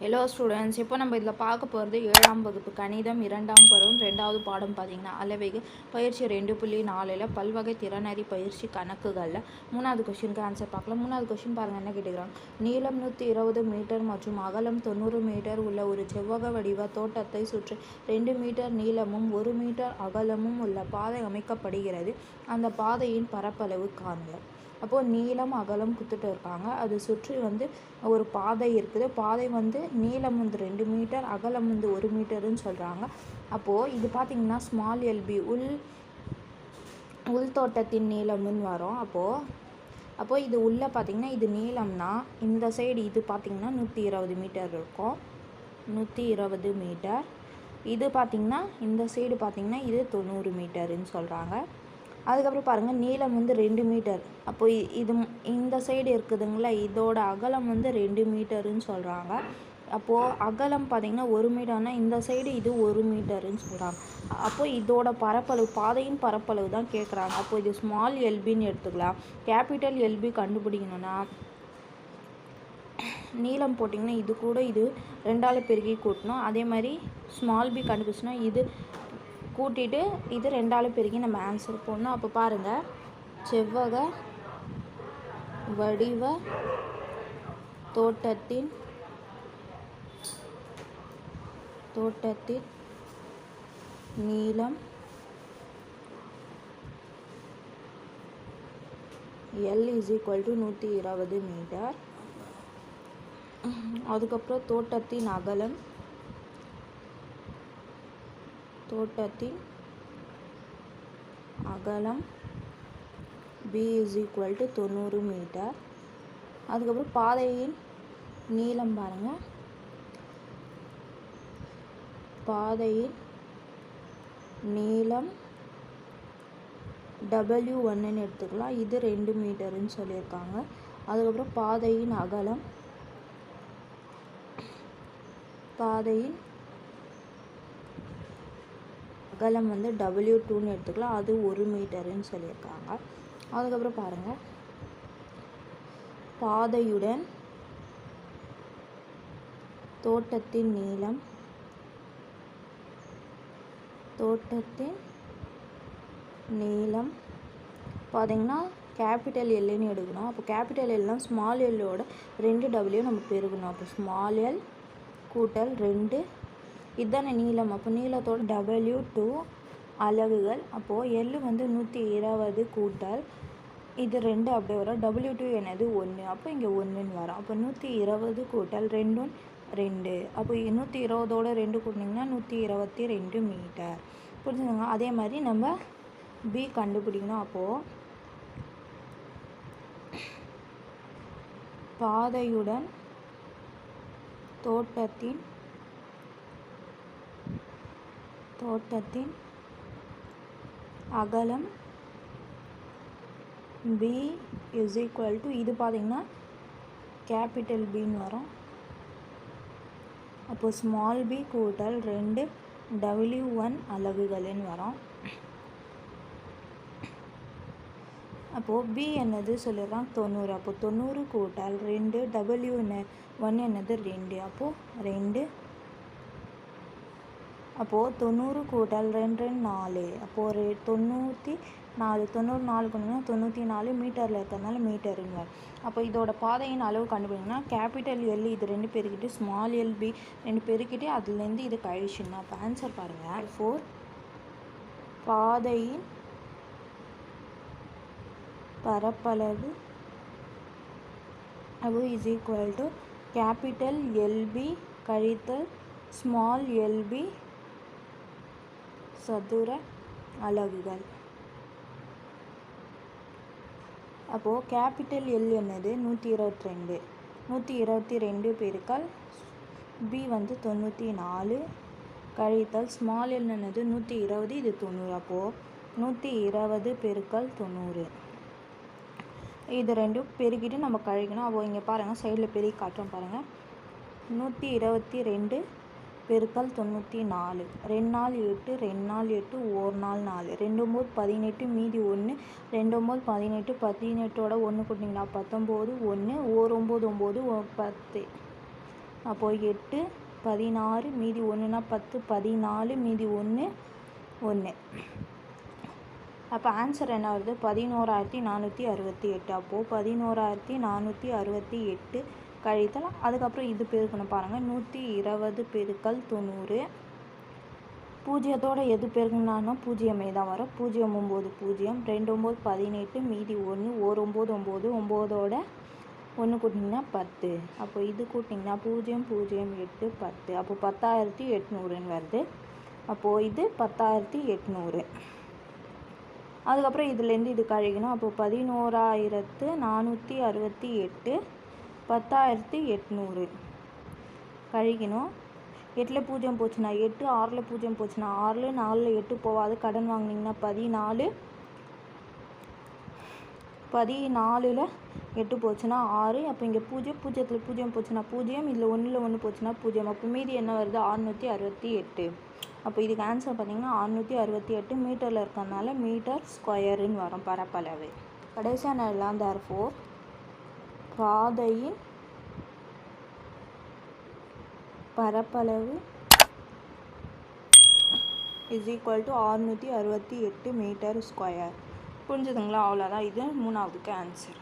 Hello students இப்போ நம்ம இதில் பார்க்க போகிறது ஏழாம் வகுப்பு கணிதம் இரண்டாம் பருவம் ரெண்டாவது பாடம் பார்த்தீங்கன்னா அளவைகள் பயிற்சி ரெண்டு புள்ளி நாலில் பல்வகை திறனறி பயிற்சி கணக்குகளில் மூணாவது கொஷினுக்கு ஆன்சர் பார்க்கலாம். மூணாவது கொஷின் பாருங்கள் என்ன கேட்டுக்கிறாங்க? நீளம் நூற்றி இருபது மீட்டர் மற்றும் அகலம் தொண்ணூறு மீட்டர் உள்ள ஒரு செவ்வக வடிவ தோட்டத்தை சுற்றி ரெண்டு மீட்டர் நீளமும் ஒரு மீட்டர் அகலமும் உள்ள பாதை அமைக்கப்படுகிறது. அந்த பாதையின் பரப்பளவு காண்க. அப்போது நீளம் அகலம் குத்துட்டு இருக்காங்க அது சுற்றி வந்து ஒரு பாதை இருக்குது. பாதை வந்து நீளம் வந்து ரெண்டு மீட்டர் அகலம் வந்து ஒரு மீட்டருன்னு சொல்கிறாங்க அப்போது இது பார்த்திங்கன்னா ஸ்மால் எல்பி உள் உள் தோட்டத்தின் நீளம்னு வரும். அப்போது அப்போது இது உள்ளே பார்த்திங்கன்னா இது நீளம்னா இந்த சைடு இது பார்த்திங்கன்னா நூற்றி இருபது மீட்டர் இருக்கும். நூற்றி இருபது மீட்டர். இது பார்த்திங்கன்னா இந்த சைடு பார்த்திங்கன்னா இது தொண்ணூறு மீட்டருன்னு சொல்கிறாங்க அதுக்கப்புறம் பாருங்கள் நீளம் வந்து ரெண்டு மீட்டர். அப்போ இது இந்த சைடு இருக்குதுங்களா இதோட அகலம் வந்து ரெண்டு மீட்டருன்னு சொல்கிறாங்க அப்போது அகலம் பார்த்திங்கன்னா ஒரு மீட்டர்னா இந்த சைடு இது ஒரு மீட்டருன்னு சொல்கிறாங்க அப்போது இதோட பரப்பளவு பாதையின் பரப்பளவு தான் கேட்குறாங்க அப்போது இது ஸ்மால் எல்பின்னு எடுத்துக்கலாம். கேபிட்டல் எல்பி கண்டுபிடிக்கணும்னா நீளம் போட்டிங்கன்னா இது கூட இது ரெண்டால் பெருக்கி கூட்டணும். அதே மாதிரி ஸ்மால் பி கண்டுபிடிச்சினா இது கூட்டிட்டு இது ரெண்டாலும் பெருக்கி நம்ம ஆன்சர் போடணும். அப்போ பாருங்கள் செவ்வக வடிவ தோட்டத்தின் தோட்டத்தின் நீளம் எல் இஸ் ஈக்குவல் டு நூற்றி இருபது மீட்டர் அதுக்கப்புறம் தோட்டத்தின் அகலம் தோட்டத்தின் அகலம் பி இஸ் ஈக்குவல் டு தொண்ணூறு மீட்டர் அதுக்கப்புறம் பாதையின் நீளம் பாருங்கள் பாதையின் நீளம் டபிள்யூ ஒன்றுன்னு எடுத்துக்கலாம். இது ரெண்டு மீட்டருன்னு சொல்லியிருக்காங்க. அதுக்கப்புறம் பாதையின் அகலம் பாதையின் அகலம் வந்து டபிள்யூ டூன்னு எடுத்துக்கலாம். அது ஒரு மீட்டருன்னு சொல்லியிருக்காங்க. அதுக்கப்புறம் பாருங்கள் பாதையுடன் தோட்டத்தின் நீளம். தோட்டத்தின் நீளம். பார்த்தீங்கன்னா கேபிட்டல் எல்லுன்னு எடுக்கணும். அப்போ கேபிட்டல் எல்லாம் ஸ்மால் எல்லோட ரெண்டு டபுள்யூ நம்ம பெருகணும் அப்போ ஸ்மால் எல் கூட்டல் ரெண்டு இதுதானே நீளம். அப்போ நீளத்தோட டபிள்யூ டூ அலகுகள். அப்போது எல் வந்து நூற்றி இருபது கூட்டல். இது ரெண்டு அப்படியே வரும். டபுள்யூ டூ என்னது? ஒன்று அப்போ இங்கே ஒன்றுன்னு வரும். அப்போ நூற்றி இருபது கூட்டல் ரெண்டும் ரெண்டு. அப்போ நூற்றி இருபதோட ரெண்டு கூட்டினீங்கன்னா நூற்றி இருபத்தி ரெண்டு மீட்டர். புரிஞ்சுக்கோங்க அதே மாதிரி நம்ம பி கண்டுபிடிக்கணும். அப்போது பாதையுடன் தோட்டத்தின் தோட்டத்தின் அகலம் பி இஸ் ஈக்குவல் டு இது பார்த்தீங்கன்னா கேபிட்டல் பின்னு வரும். அப்போ ஸ்மால் பி கூட்டல் ரெண்டு டபிள்யூ ஒன் அலகுகள்னு வரும். அப்போது பி என்னது சொல்லிடுறான் தொண்ணூறு. அப்போது தொண்ணூறு கூட்டல் ரெண்டு டபிள்யூ ஒன் என்னது ரெண்டு. அப்போது ரெண்டு அப்போது தொண்ணூறு கூட்டல் ரெண்டு ரெண்டு நாலு. அப்போது ஒரு தொண்ணூற்றி நாலு தொண்ணூறு நாலு கொண்டுனா தொண்ணூற்றி நாலு மீட்டரில் இருக்கிறதுனால மீட்டருங்க. அப்போ இதோட பாதையின் அளவு கண்டுபிடிங்கன்னா கேபிட்டல் எல் இது ரெண்டு பெருக்கிட்டு ஸ்மால் எல் பி ரெண்டு பெருக்கிட்டு அதுலேருந்து இது கழிச்சுன்னா அப்போ ஆன்சர் பாருங்கள் ஃபோர் பாதையின் பரப்பளவு அது is equal to capital LB கழித்தல் ஸ்மால் எல்பி சதுர அலகுகள். அப்போது கேபிட்டல் எல் என்னது? நூற்றி இருபத்தி ரெண்டு நூற்றி இருபத்தி ரெண்டு பெருக்கல் பி வந்து தொண்ணூற்றி நாலு கழித்தல் ஸ்மால் எல் என்னது? நூற்றி இருபது இது தொண்ணூறு. அப்போது நூற்றி இருபது பெருக்கல் தொண்ணூறு. இது ரெண்டும் பெருக்கிட்டு நம்ம கழிக்கணும். அப்போ இங்கே பாருங்கள் சைடில் பெருக்கி காட்டுறோம் பாருங்கள் நூற்றி இருபத்தி ரெண்டு பெருக்கல் தொண்ணூற்றி நாலு. ரெண்டு நாள் எட்டு ரெண்டு நாள் எட்டு ஒரு நாள் நாலு. ரெண்டு ஒம்பது பதினெட்டு மீதி ஒன்று. ரெண்டு ஒம்பது பதினெட்டு பதினெட்டோட ஒன்று கொடுத்தீங்கன்னா பத்தொம்போது ஒன்று. ஓர் ஒம்பது ஒம்பது பத்து. அப்போது எட்டு பதினாறு மீதி ஒன்றுனா பத்து பதினாலு மீதி ஒன்று ஒன்று. அப்போ ஆன்சர் என்ன வருது? பதினோராயிரத்தி நானூற்றி அறுபத்தி எட்டு. அப்போது பதினோராயிரத்தி நானூற்றி அறுபத்தி எட்டு. கழித்தல். அதுக்கப்புறம் இது பெருக்கணும் பாருங்கள் நூற்றி இருபது பெருக்கல் தொண்ணூறு. பூஜ்ஜியத்தோட எது பெருக்குனாலும் பூஜ்ஜியமே தான் வரும். பூஜ்ஜியம் ஒம்பது பூஜ்ஜியம். ரெண்டு ஒம்பது பதினெட்டு மீதி ஒன்று ஒரு ஒம்பது ஒம்பது ஒம்போதோட ஒன்று கூட்டிங்கன்னா பத்து. அப்போ இது கூட்டிங்கன்னா பூஜ்ஜியம் பூஜ்ஜியம் எட்டு பத்து. அப்போ பத்தாயிரத்தி எட்நூறுன்னு வருது. அப்போது இது பத்தாயிரத்தி எட்நூறு. அதுக்கப்புறம் இதுலேருந்து இது கழிக்கணும். அப்போ பதினோராயிரத்து நானூற்றி அறுபத்தி எட்டு. பத்தாயிரத்தி எட்நூறு. கழிக்கணும். எட்டில் பூஜ்ஜியம் போச்சுன்னா எட்டு ஆறில் பூஜ்ஜியம் போச்சுன்னா ஆறில் நாலில் எட்டு போகாது கடன் வாங்கினீங்கன்னா பதினாலு பதினாலில் எட்டு போச்சுன்னா ஆறு. அப்போ இங்கே பூஜ்ஜியம் பூஜ்ஜியத்தில் பூஜ்ஜியம் போச்சுன்னா பூஜ்ஜியம் இதில் ஒன்றில் ஒன்று போச்சுன்னா பூஜ்ஜியம். அப்போ மீதி என்ன வருது? அறுநூற்றி அறுபத்தி எட்டு. அப்போ இதுக்கு ஆன்சர் பார்த்தீங்கன்னா அறுநூற்றி அறுபத்தி எட்டு மீட்டரில் இருக்கறனால மீட்டர் ஸ்கொயருன்னு வரும் பரப்பளவு. கடைசியாக நான் எல்லாம் தேர் ஃபோர் பாதையின் பரப்பளவு இஸ் ஈக்குவல் டு ஆறுநூற்றி அறுபத்தி எட்டு மீட்டர் ஸ்கொயர் புரிஞ்சுதுங்களா? அவ்வளோதான் இது மூணாவதுக்கு ஆன்சர்